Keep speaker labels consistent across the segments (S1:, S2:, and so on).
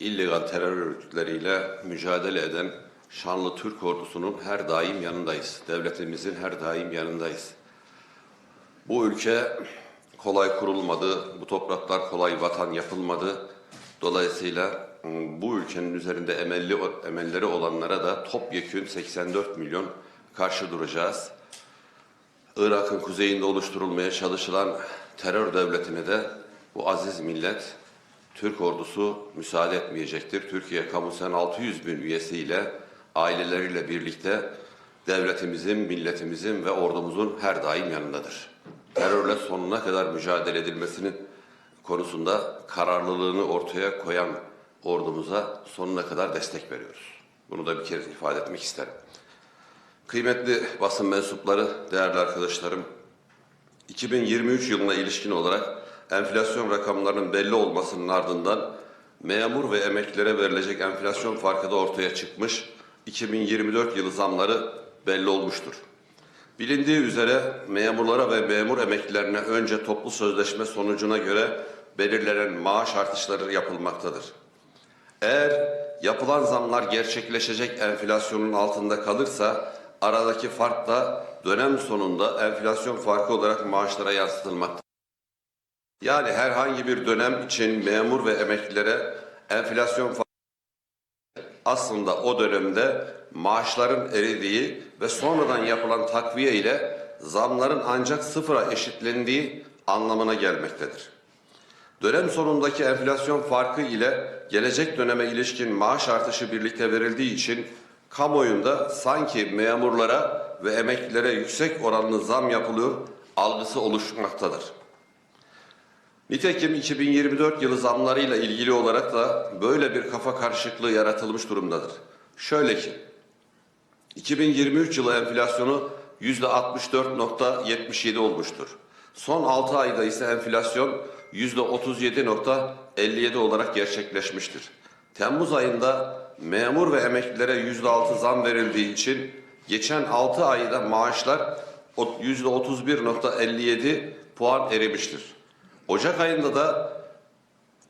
S1: illegal terör örgütleriyle mücadele eden şanlı Türk ordusunun her daim yanındayız. Devletimizin her daim yanındayız. Bu ülke kolay kurulmadı, bu topraklar kolay vatan yapılmadı. Dolayısıyla ım, bu ülkenin üzerinde emelli emelleri olanlara da topyekün 84 milyon karşı duracağız. Irak'ın kuzeyinde oluşturulmaya çalışılan terör devletine de bu aziz millet Türk ordusu müsaade etmeyecektir. Türkiye kamusen 600 bin üyesiyle aileleriyle birlikte devletimizin, milletimizin ve ordumuzun her daim yanındadır. Terörle sonuna kadar mücadele edilmesinin konusunda kararlılığını ortaya koyan ordumuza sonuna kadar destek veriyoruz. Bunu da bir kere ifade etmek isterim. Kıymetli basın mensupları, değerli arkadaşlarım, 2023 yılına ilişkin olarak enflasyon rakamlarının belli olmasının ardından memur ve emeklilere verilecek enflasyon farkı da ortaya çıkmış. 2024 yılı zamları belli olmuştur. Bilindiği üzere memurlara ve memur emeklilerine önce toplu sözleşme sonucuna göre belirlenen maaş artışları yapılmaktadır. Eğer yapılan zamlar gerçekleşecek enflasyonun altında kalırsa aradaki fark da dönem sonunda enflasyon farkı olarak maaşlara yansıtılmaktadır. Yani herhangi bir dönem için memur ve emeklilere enflasyon aslında o dönemde maaşların eridiği ve sonradan yapılan takviye ile zamların ancak sıfıra eşitlendiği anlamına gelmektedir. Dönem sonundaki enflasyon farkı ile gelecek döneme ilişkin maaş artışı birlikte verildiği için kamuoyunda sanki memurlara ve emeklilere yüksek oranlı zam yapılıyor algısı oluşmaktadır. Nitekim 2024 yılı zamlarıyla ilgili olarak da böyle bir kafa karışıklığı yaratılmış durumdadır. Şöyle ki 2023 yılı enflasyonu %64.77 olmuştur. Son 6 ayda ise enflasyon %37.57 olarak gerçekleşmiştir. Temmuz ayında memur ve emeklilere %6 zam verildiği için geçen 6 ayda maaşlar %31.57 puan erimiştir. Ocak ayında da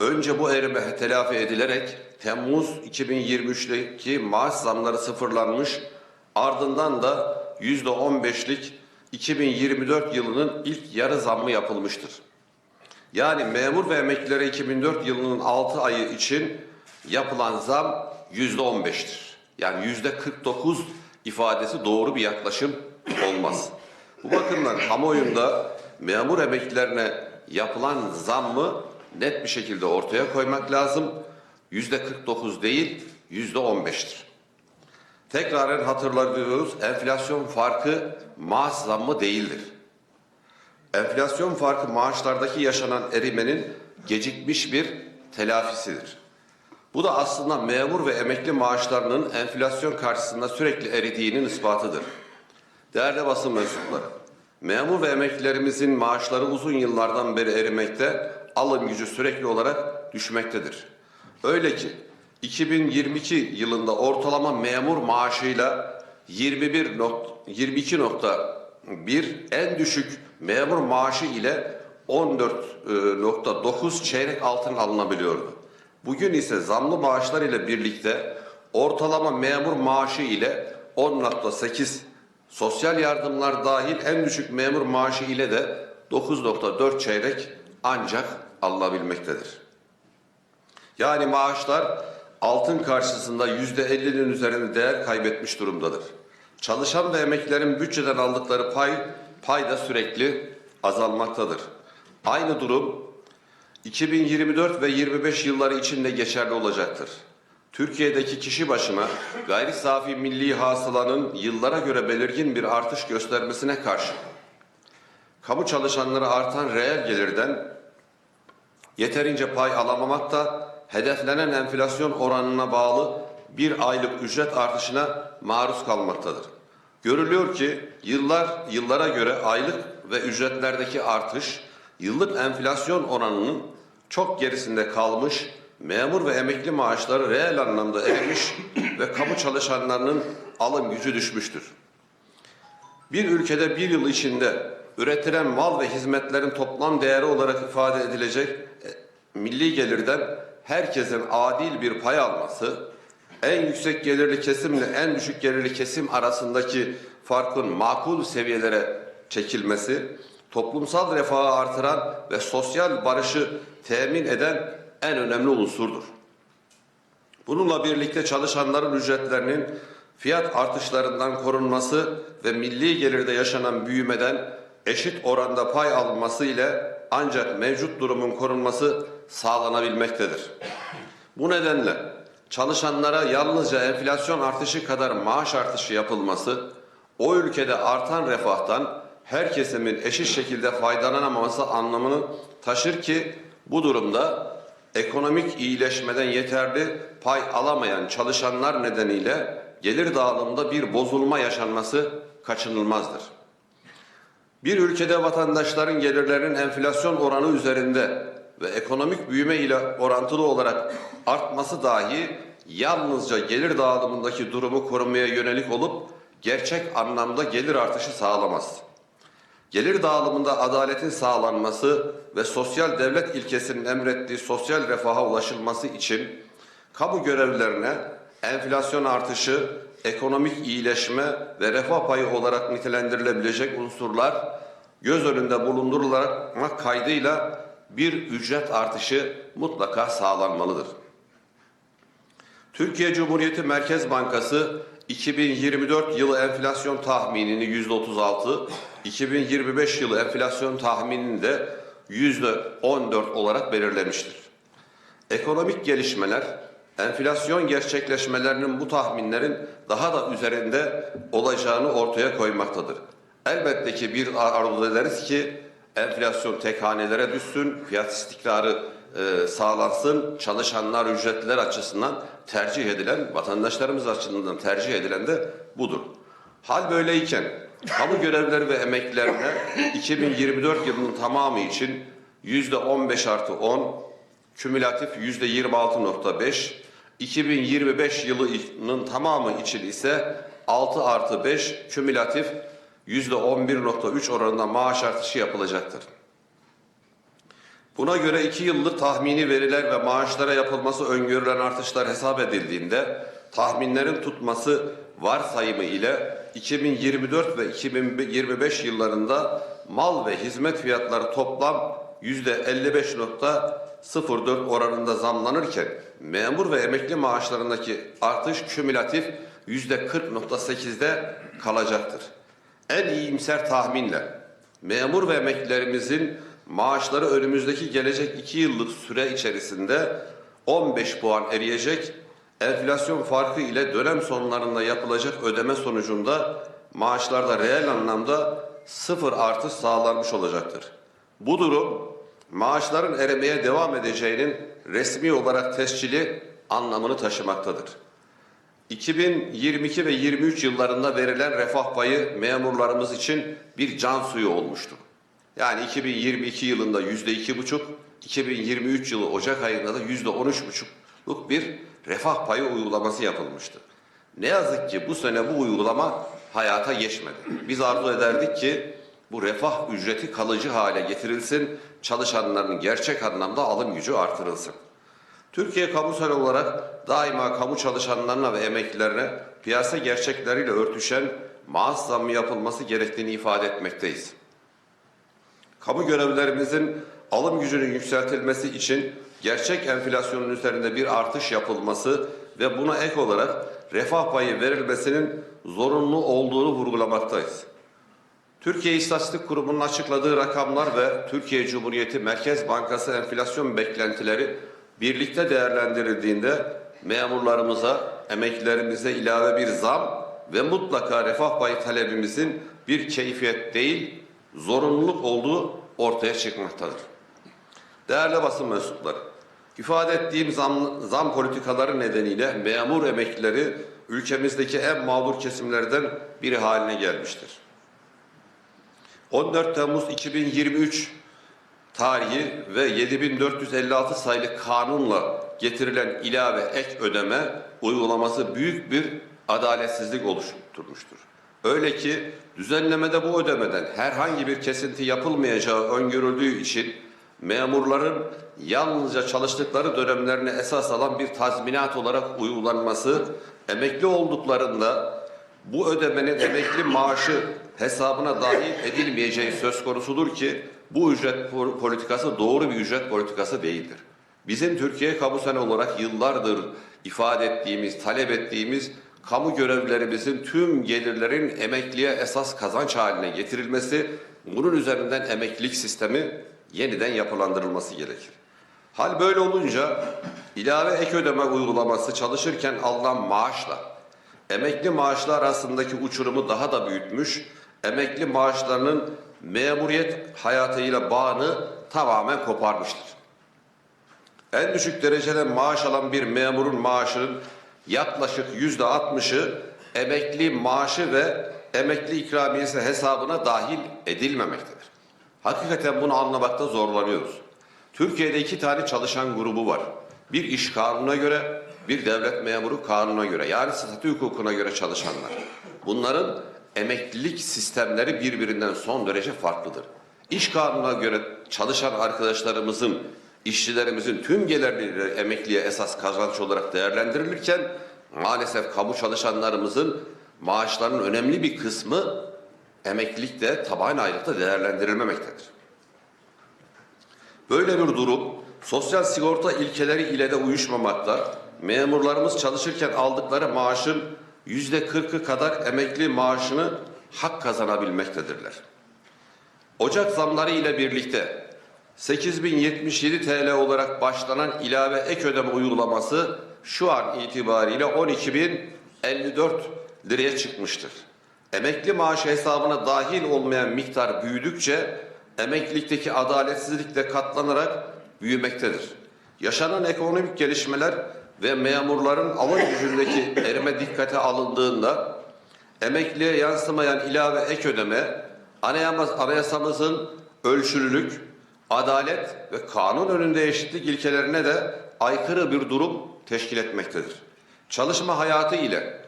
S1: önce bu erime telafi edilerek Temmuz 2023'teki maaş zamları sıfırlanmış, ardından da %15'lik 2024 yılının ilk yarı zammı yapılmıştır. Yani memur ve emeklilere 2004 yılının 6 ayı için yapılan zam %15'tir. Yani %49 ifadesi doğru bir yaklaşım olmaz. Bu bakımdan kamuoyunda memur emeklilerine yapılan zammı net bir şekilde ortaya koymak lazım. Yüzde 49 değil, yüzde 15'tir. Tekraren hatırlatıyoruz, enflasyon farkı maaş zammı değildir. Enflasyon farkı maaşlardaki yaşanan erimenin gecikmiş bir telafisidir. Bu da aslında memur ve emekli maaşlarının enflasyon karşısında sürekli eridiğinin ispatıdır. Değerli basın mensupları, memur ve emeklilerimizin maaşları uzun yıllardan beri erimekte, alım gücü sürekli olarak düşmektedir. Öyle ki 2022 yılında ortalama memur maaşıyla 21 nok- 22.1 en düşük memur maaşı ile 14.9 çeyrek altın alınabiliyordu. Bugün ise zamlı maaşlar ile birlikte ortalama memur maaşı ile 10.8 sosyal yardımlar dahil en düşük memur maaşı ile de 9.4 çeyrek ancak alınabilmektedir. Yani maaşlar altın karşısında yüzde 50'nin üzerinde değer kaybetmiş durumdadır. Çalışan ve emeklilerin bütçeden aldıkları pay, pay da sürekli azalmaktadır. Aynı durum 2024 ve 25 yılları için de geçerli olacaktır. Türkiye'deki kişi başına gayri safi milli hasılanın yıllara göre belirgin bir artış göstermesine karşı kamu çalışanları artan reel gelirden yeterince pay alamamak da hedeflenen enflasyon oranına bağlı bir aylık ücret artışına maruz kalmaktadır. Görülüyor ki yıllar yıllara göre aylık ve ücretlerdeki artış yıllık enflasyon oranının çok gerisinde kalmış, memur ve emekli maaşları reel anlamda erimiş ve kamu çalışanlarının alım gücü düşmüştür. Bir ülkede bir yıl içinde üretilen mal ve hizmetlerin toplam değeri olarak ifade edilecek e, milli gelirden herkesin adil bir pay alması, en yüksek gelirli kesimle en düşük gelirli kesim arasındaki farkın makul seviyelere çekilmesi, toplumsal refahı artıran ve sosyal barışı temin eden en önemli unsurdur. Bununla birlikte çalışanların ücretlerinin fiyat artışlarından korunması ve milli gelirde yaşanan büyümeden eşit oranda pay alınması ile ancak mevcut durumun korunması sağlanabilmektedir. Bu nedenle çalışanlara yalnızca enflasyon artışı kadar maaş artışı yapılması, o ülkede artan refahtan her kesimin eşit şekilde faydalanamaması anlamını taşır ki bu durumda ekonomik iyileşmeden yeterli pay alamayan çalışanlar nedeniyle gelir dağılımında bir bozulma yaşanması kaçınılmazdır. Bir ülkede vatandaşların gelirlerinin enflasyon oranı üzerinde ve ekonomik büyüme ile orantılı olarak artması dahi yalnızca gelir dağılımındaki durumu korumaya yönelik olup gerçek anlamda gelir artışı sağlamaz. Gelir dağılımında adaletin sağlanması ve sosyal devlet ilkesinin emrettiği sosyal refaha ulaşılması için kamu görevlilerine enflasyon artışı, ekonomik iyileşme ve refah payı olarak nitelendirilebilecek unsurlar göz önünde bulundurularak kaydıyla bir ücret artışı mutlaka sağlanmalıdır. Türkiye Cumhuriyeti Merkez Bankası 2024 yılı enflasyon tahminini %36, 2025 yılı enflasyon tahminini de %14 olarak belirlemiştir. Ekonomik gelişmeler, enflasyon gerçekleşmelerinin bu tahminlerin daha da üzerinde olacağını ortaya koymaktadır. Elbette ki bir arzu ederiz ki enflasyon tek hanelere düşsün, fiyat istikrarı e, sağlansın, çalışanlar ücretliler açısından tercih edilen, vatandaşlarımız açısından tercih edilen de budur. Hal böyleyken kamu görevlileri ve emeklilerine 2024 yılının tamamı için yüzde 15 artı 10, kümülatif yüzde 26.5, 2025 yılının tamamı için ise 6 artı 5, kümülatif yüzde 11.3 oranında maaş artışı yapılacaktır. Buna göre iki yıllık tahmini veriler ve maaşlara yapılması öngörülen artışlar hesap edildiğinde tahminlerin tutması varsayımı ile 2024 ve 2025 yıllarında mal ve hizmet fiyatları toplam %55.04 oranında zamlanırken memur ve emekli maaşlarındaki artış kümülatif %40.8'de kalacaktır. En iyimser tahminle memur ve emeklilerimizin maaşları önümüzdeki gelecek iki yıllık süre içerisinde 15 puan eriyecek, enflasyon farkı ile dönem sonlarında yapılacak ödeme sonucunda maaşlarda reel anlamda sıfır artış sağlanmış olacaktır. Bu durum maaşların erimeye devam edeceğinin resmi olarak tescili anlamını taşımaktadır. 2022 ve 23 yıllarında verilen refah payı memurlarımız için bir can suyu olmuştu. Yani 2022 yılında yüzde iki buçuk, 2023 yılı Ocak ayında da yüzde on üç buçukluk bir refah payı uygulaması yapılmıştı. Ne yazık ki bu sene bu uygulama hayata geçmedi. Biz arzu ederdik ki bu refah ücreti kalıcı hale getirilsin, çalışanların gerçek anlamda alım gücü artırılsın. Türkiye kamusal olarak daima kamu çalışanlarına ve emeklilerine piyasa gerçekleriyle örtüşen maaş zammı yapılması gerektiğini ifade etmekteyiz. Kamu görevlilerimizin alım gücünün yükseltilmesi için gerçek enflasyonun üzerinde bir artış yapılması ve buna ek olarak refah payı verilmesinin zorunlu olduğunu vurgulamaktayız. Türkiye İstatistik Kurumu'nun açıkladığı rakamlar ve Türkiye Cumhuriyeti Merkez Bankası enflasyon beklentileri birlikte değerlendirildiğinde memurlarımıza, emeklilerimize ilave bir zam ve mutlaka refah payı talebimizin bir keyfiyet değil, zorunluluk olduğu ortaya çıkmaktadır. Değerli basın mensupları, ifade ettiğim zam, zam politikaları nedeniyle memur emeklileri ülkemizdeki en mağdur kesimlerden biri haline gelmiştir. 14 Temmuz 2023 tarihi ve 7456 sayılı kanunla getirilen ilave ek ödeme uygulaması büyük bir adaletsizlik oluşturmuştur. Öyle ki düzenlemede bu ödemeden herhangi bir kesinti yapılmayacağı öngörüldüğü için memurların yalnızca çalıştıkları dönemlerini esas alan bir tazminat olarak uygulanması, emekli olduklarında bu ödemenin emekli maaşı hesabına dahil edilmeyeceği söz konusudur ki bu ücret po- politikası doğru bir ücret politikası değildir. Bizim Türkiye Kamu Sene olarak yıllardır ifade ettiğimiz, talep ettiğimiz kamu görevlilerimizin tüm gelirlerin emekliye esas kazanç haline getirilmesi, bunun üzerinden emeklilik sistemi yeniden yapılandırılması gerekir. Hal böyle olunca ilave ek ödeme uygulaması çalışırken alınan maaşla emekli maaşlar arasındaki uçurumu daha da büyütmüş, emekli maaşlarının memuriyet hayatıyla bağını tamamen koparmıştır. En düşük derecede maaş alan bir memurun maaşının yaklaşık yüzde altmışı emekli maaşı ve emekli ikramiyesi hesabına dahil edilmemektedir. Hakikaten bunu anlamakta zorlanıyoruz. Türkiye'de iki tane çalışan grubu var. Bir iş kanununa göre, bir devlet memuru kanuna göre. Yani statü hukukuna göre çalışanlar. Bunların emeklilik sistemleri birbirinden son derece farklıdır. İş kanununa göre çalışan arkadaşlarımızın, işçilerimizin tüm gelirleri emekliye esas kazanç olarak değerlendirilirken maalesef kamu çalışanlarımızın maaşlarının önemli bir kısmı emeklilikte taban aylıkta değerlendirilmemektedir. Böyle bir durum sosyal sigorta ilkeleri ile de uyuşmamakta. Memurlarımız çalışırken aldıkları maaşın yüzde kırkı kadar emekli maaşını hak kazanabilmektedirler. Ocak zamları ile birlikte 8077 TL olarak başlanan ilave ek ödeme uygulaması şu an itibariyle 12054 liraya çıkmıştır. Emekli maaşı hesabına dahil olmayan miktar büyüdükçe emeklilikteki adaletsizlik de katlanarak büyümektedir. Yaşanan ekonomik gelişmeler ve memurların alım gücündeki erime dikkate alındığında emekliye yansımayan ilave ek ödeme anayasamızın ölçülülük, adalet ve kanun önünde eşitlik ilkelerine de aykırı bir durum teşkil etmektedir. Çalışma hayatı ile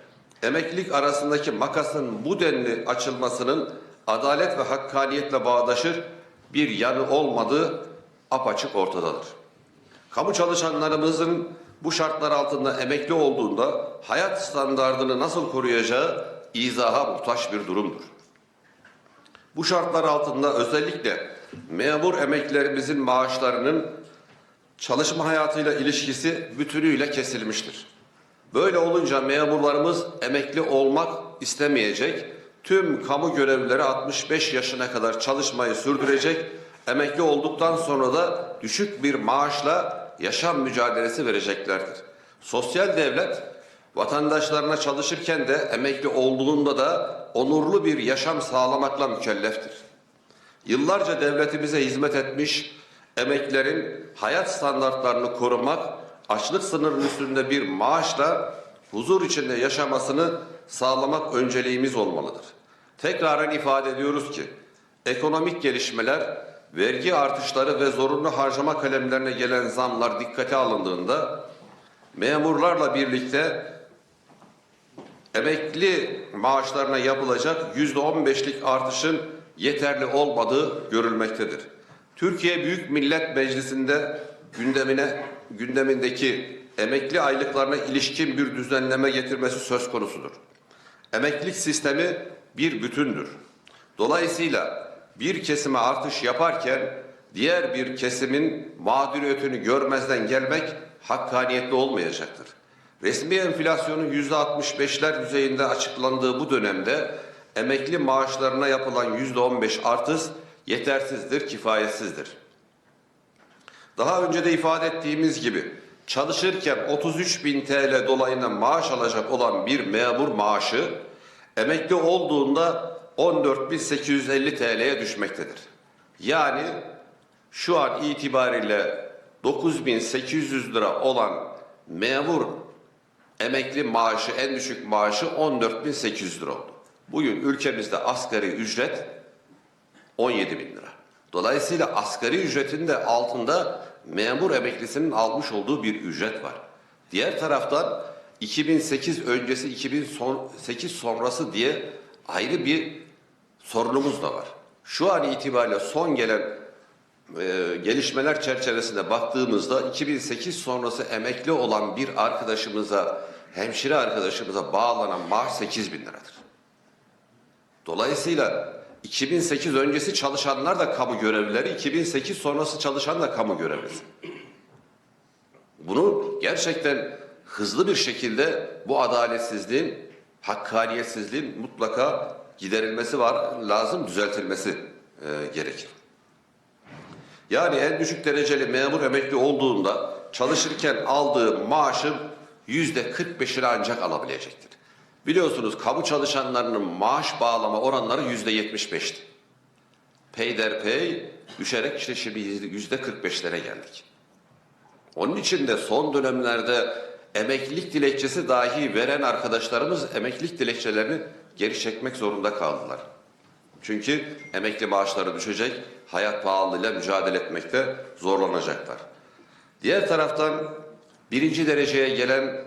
S1: emeklilik arasındaki makasın bu denli açılmasının adalet ve hakkaniyetle bağdaşır bir yanı olmadığı apaçık ortadadır. Kamu çalışanlarımızın bu şartlar altında emekli olduğunda hayat standartını nasıl koruyacağı izaha muhtaç bir durumdur. Bu şartlar altında özellikle memur emeklilerimizin maaşlarının çalışma hayatıyla ilişkisi bütünüyle kesilmiştir. Böyle olunca memurlarımız emekli olmak istemeyecek, tüm kamu görevlileri 65 yaşına kadar çalışmayı sürdürecek, emekli olduktan sonra da düşük bir maaşla yaşam mücadelesi vereceklerdir. Sosyal devlet vatandaşlarına çalışırken de emekli olduğunda da onurlu bir yaşam sağlamakla mükelleftir. Yıllarca devletimize hizmet etmiş emeklerin hayat standartlarını korumak, açlık sınırının üstünde bir maaşla huzur içinde yaşamasını sağlamak önceliğimiz olmalıdır. Tekraren ifade ediyoruz ki ekonomik gelişmeler, vergi artışları ve zorunlu harcama kalemlerine gelen zamlar dikkate alındığında memurlarla birlikte emekli maaşlarına yapılacak yüzde on beşlik artışın yeterli olmadığı görülmektedir. Türkiye Büyük Millet Meclisi'nde gündemine gündemindeki emekli aylıklarına ilişkin bir düzenleme getirmesi söz konusudur. Emeklilik sistemi bir bütündür. Dolayısıyla bir kesime artış yaparken diğer bir kesimin mağduriyetini görmezden gelmek hakkaniyetli olmayacaktır. Resmi enflasyonun yüzde 65'ler düzeyinde açıklandığı bu dönemde emekli maaşlarına yapılan yüzde 15 artış yetersizdir, kifayetsizdir. Daha önce de ifade ettiğimiz gibi çalışırken 33 bin TL dolayına maaş alacak olan bir memur maaşı emekli olduğunda 14.850 TL'ye düşmektedir. Yani şu an itibariyle 9.800 lira olan memur emekli maaşı en düşük maaşı 14.800 lira oldu. Bugün ülkemizde asgari ücret 17 bin lira. Dolayısıyla asgari ücretin de altında memur emeklisinin almış olduğu bir ücret var. Diğer taraftan 2008 öncesi 2008 sonrası diye ayrı bir sorunumuz da var. Şu an itibariyle son gelen e, gelişmeler çerçevesinde baktığımızda 2008 sonrası emekli olan bir arkadaşımıza, hemşire arkadaşımıza bağlanan maaş 8 bin liradır. Dolayısıyla 2008 öncesi çalışanlar da kamu görevlileri, 2008 sonrası çalışan da kamu görevlisi. Bunu gerçekten hızlı bir şekilde bu adaletsizliğin, hakkaniyetsizliğin mutlaka giderilmesi var, lazım düzeltilmesi e, gerekir. Yani en düşük dereceli memur emekli olduğunda çalışırken aldığı maaşın yüzde 45'ini ancak alabilecektir. Biliyorsunuz kamu çalışanlarının maaş bağlama oranları yüzde 75'ti. Peyderpey düşerek işte şimdi yüzde 45'lere geldik. Onun için de son dönemlerde emeklilik dilekçesi dahi veren arkadaşlarımız emeklilik dilekçelerini geri çekmek zorunda kaldılar. Çünkü emekli maaşları düşecek, hayat pahalılığıyla mücadele etmekte zorlanacaklar. Diğer taraftan birinci dereceye gelen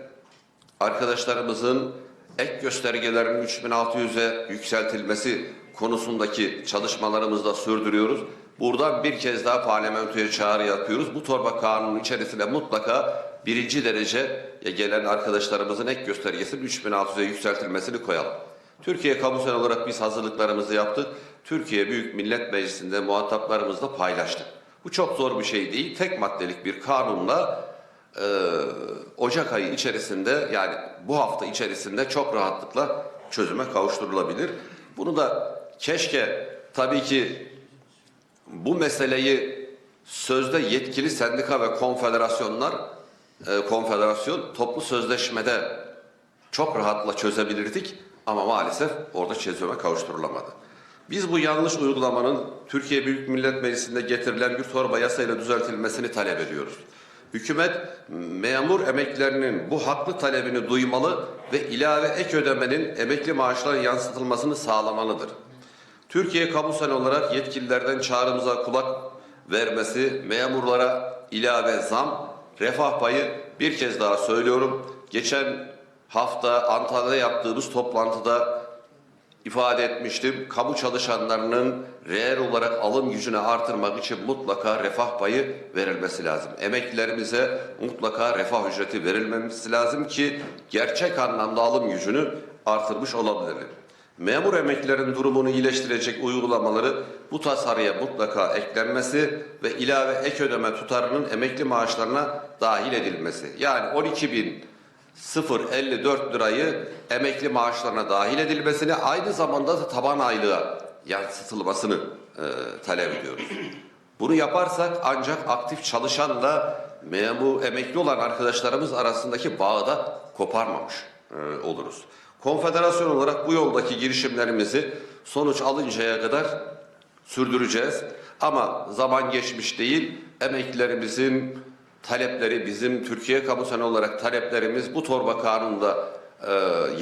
S1: arkadaşlarımızın ek göstergelerinin 3600'e yükseltilmesi konusundaki çalışmalarımızı da sürdürüyoruz. Buradan bir kez daha parlamentoya çağrı yapıyoruz. Bu torba kanunun içerisinde mutlaka birinci dereceye gelen arkadaşlarımızın ek göstergesinin 3600'e yükseltilmesini koyalım. Türkiye Kamusal olarak biz hazırlıklarımızı yaptık. Türkiye Büyük Millet Meclisi'nde muhataplarımızla paylaştık. Bu çok zor bir şey değil. Tek maddelik bir kanunla e, Ocak ayı içerisinde yani bu hafta içerisinde çok rahatlıkla çözüme kavuşturulabilir. Bunu da keşke tabii ki bu meseleyi sözde yetkili sendika ve konfederasyonlar e, konfederasyon toplu sözleşmede çok rahatla çözebilirdik ama maalesef orada çözüme kavuşturulamadı. Biz bu yanlış uygulamanın Türkiye Büyük Millet Meclisi'nde getirilen bir torba yasayla düzeltilmesini talep ediyoruz. Hükümet memur emeklilerinin bu haklı talebini duymalı ve ilave ek ödemenin emekli maaşlarına yansıtılmasını sağlamalıdır. Türkiye Kamusal olarak yetkililerden çağrımıza kulak vermesi, memurlara ilave zam, refah payı bir kez daha söylüyorum. Geçen hafta Antalya'da yaptığımız toplantıda ifade etmiştim. Kamu çalışanlarının reel olarak alım gücünü artırmak için mutlaka refah payı verilmesi lazım. Emeklilerimize mutlaka refah ücreti verilmesi lazım ki gerçek anlamda alım gücünü artırmış olabilirler. Memur emeklilerin durumunu iyileştirecek uygulamaları bu tasarıya mutlaka eklenmesi ve ilave ek ödeme tutarının emekli maaşlarına dahil edilmesi. Yani 12 bin 0.54 lirayı emekli maaşlarına dahil edilmesini aynı zamanda da taban aylığa yansıtılmasını e, talep ediyoruz. Bunu yaparsak ancak aktif çalışanla memur emekli olan arkadaşlarımız arasındaki bağı da koparmamış e, oluruz. Konfederasyon olarak bu yoldaki girişimlerimizi sonuç alıncaya kadar sürdüreceğiz. Ama zaman geçmiş değil, emeklilerimizin talepleri bizim Türkiye Kamu olarak taleplerimiz bu torba kanunda e,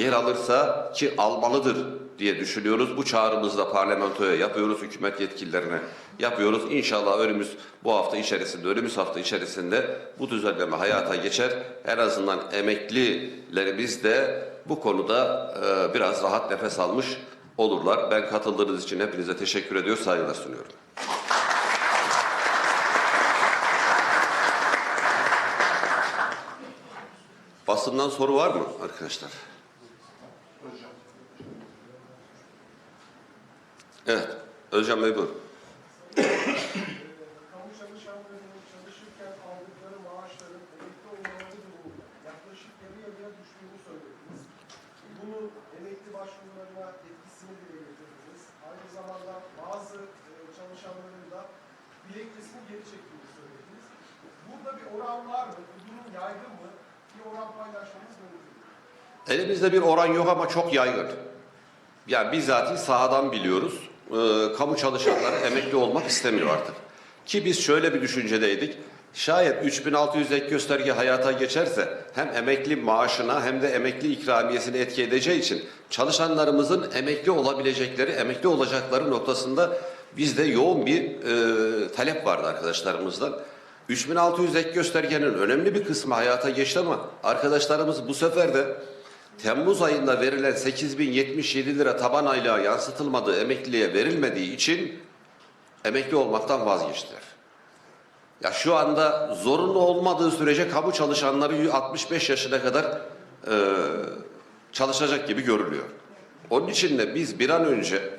S1: yer alırsa ki almalıdır diye düşünüyoruz. Bu çağrımızı da parlamentoya yapıyoruz, hükümet yetkililerine yapıyoruz. İnşallah önümüz bu hafta içerisinde, önümüz hafta içerisinde bu düzenleme hayata geçer. En azından emeklilerimiz de bu konuda e, biraz rahat nefes almış olurlar. Ben katıldığınız için hepinize teşekkür ediyor, saygılar sunuyorum. Basından soru var mı arkadaşlar? Evet, Özcan Bey buyurun.
S2: Kamu çalışanlarının çalışırken aldıkları maaşların emekli olmaları durumunda yaklaşık yarı yarıya düştüğünü söylediniz. Bunun emekli başvurularına etkisini dile getirdiniz. Aynı zamanda bazı e, dilekçesini geri çektiğini söylediniz. Burada bir oran var mı? Bu durum yaygın mı? Bir oran paylaşmanız mümkün mü?
S1: Elimizde bir oran yok ama çok yaygın. Yani bizatihi sahadan biliyoruz. Ee, kamu çalışanları emekli olmak istemiyor artık. Ki biz şöyle bir düşüncedeydik. Şayet 3600 ek gösterge hayata geçerse hem emekli maaşına hem de emekli ikramiyesini etki edeceği için çalışanlarımızın emekli olabilecekleri, emekli olacakları noktasında bizde yoğun bir e, talep vardı arkadaşlarımızdan. 3600 ek göstergenin önemli bir kısmı hayata geçti ama arkadaşlarımız bu sefer de Temmuz ayında verilen 8077 lira taban aylığa yansıtılmadığı emekliliğe verilmediği için emekli olmaktan vazgeçtiler. Ya şu anda zorunlu olmadığı sürece kamu çalışanları 65 yaşına kadar e, çalışacak gibi görülüyor. Onun için de biz bir an önce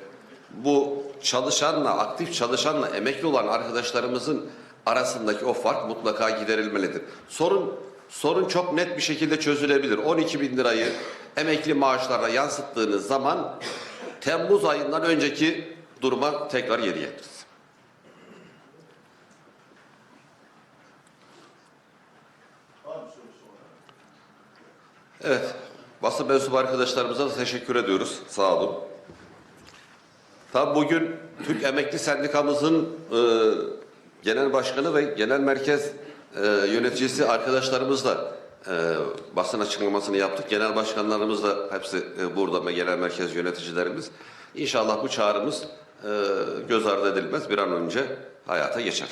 S1: bu çalışanla, aktif çalışanla emekli olan arkadaşlarımızın arasındaki o fark mutlaka giderilmelidir. Sorun sorun çok net bir şekilde çözülebilir. 12 bin lirayı emekli maaşlarına yansıttığınız zaman Temmuz ayından önceki duruma tekrar geri
S2: olan?
S1: Evet, basın mensubu arkadaşlarımıza da teşekkür ediyoruz. Sağ olun. Tabi bugün Türk Emekli Sendikamızın e, genel başkanı ve genel merkez e, yöneticisi arkadaşlarımızla e, basın açıklamasını yaptık. Genel başkanlarımız da hepsi e, burada ve genel merkez yöneticilerimiz. İnşallah bu çağrımız e, göz ardı edilmez bir an önce hayata geçer.